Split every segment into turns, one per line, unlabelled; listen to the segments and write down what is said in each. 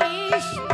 Peace.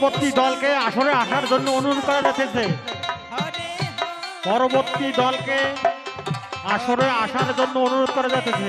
পরবর্তী দলকে আসরে আসার জন্য অনুরোধ করা যাচ্ছে। পরবর্তী দলকে আসরে আসার জন্য অনুরোধ করা যাচ্ছে।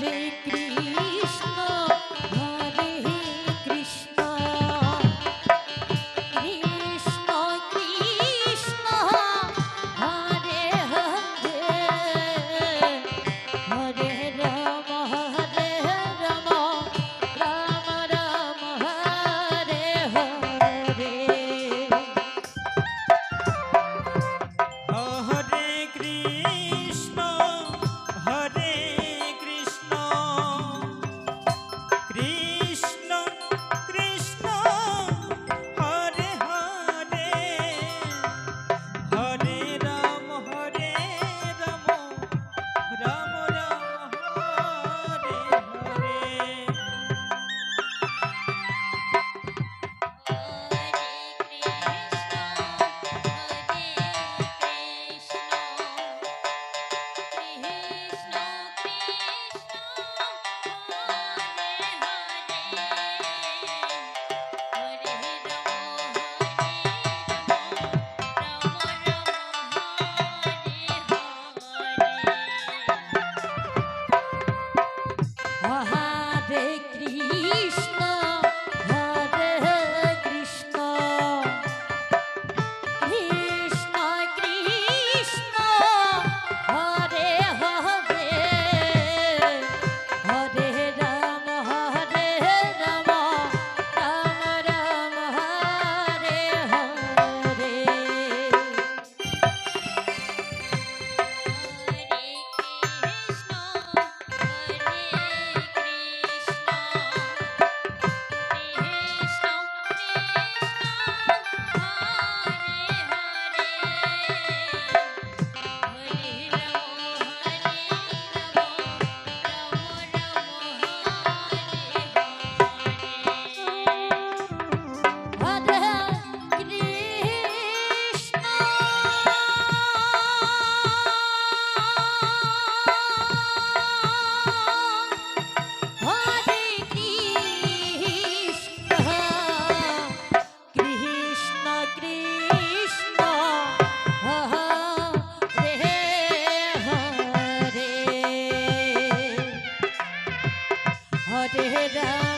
You. राजा